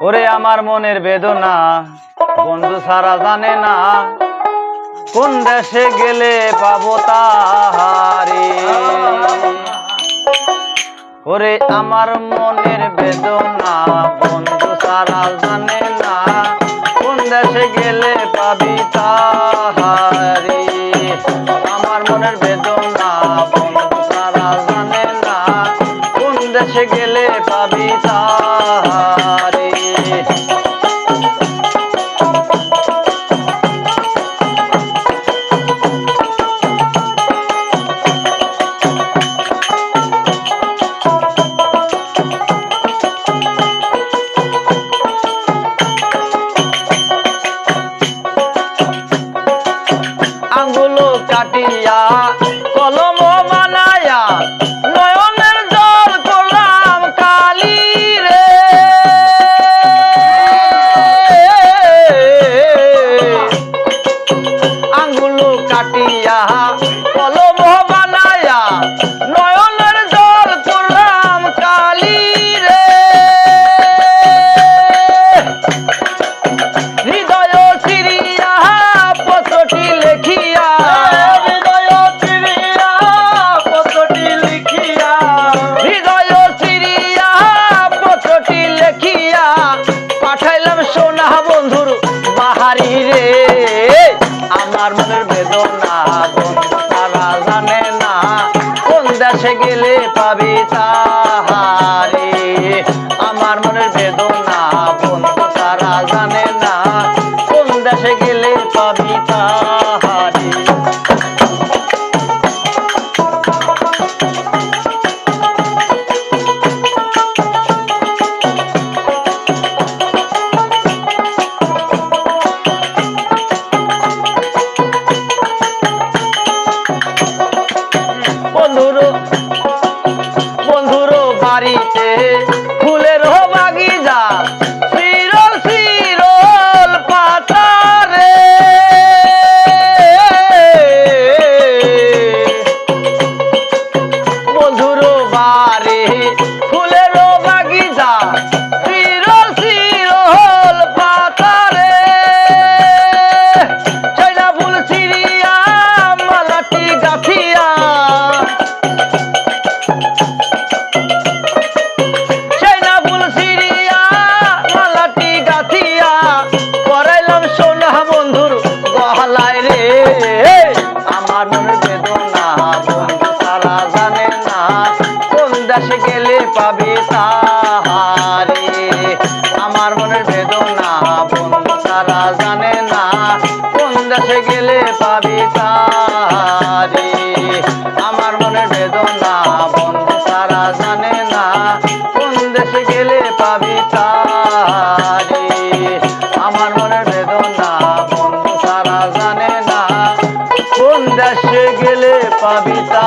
ওরে আমার মনের বেদনা, বন্ধু সারা জানে না। কোন দেশে গেলে পাবো তাহারে? ওরে আমার মনের বেদনা, বন্ধু সারা জানে না। কোন দেশে গেলে পাবি তাহারে? আমার মনের বেদনা, বন্ধু সারা জানে না। কোন দেশে গেলে পাবি তাহারে? কাটিয়া কলম পাবি তাহারে আমার মনের বেদনা দেশে গেলে পাবি তাহারে আমার মনের বেদনা বন্ধু তারা জানে না, কোন দেশে গেলে পাবি তাহারে। আমার মনের বেদনা বন্ধু তারা জানে না, কোন দেশে গেলে পাবি তাহারে। আমার মনের বেদনা বন্ধু তারা জানে না, কোন দেশে গেলে পাবি তা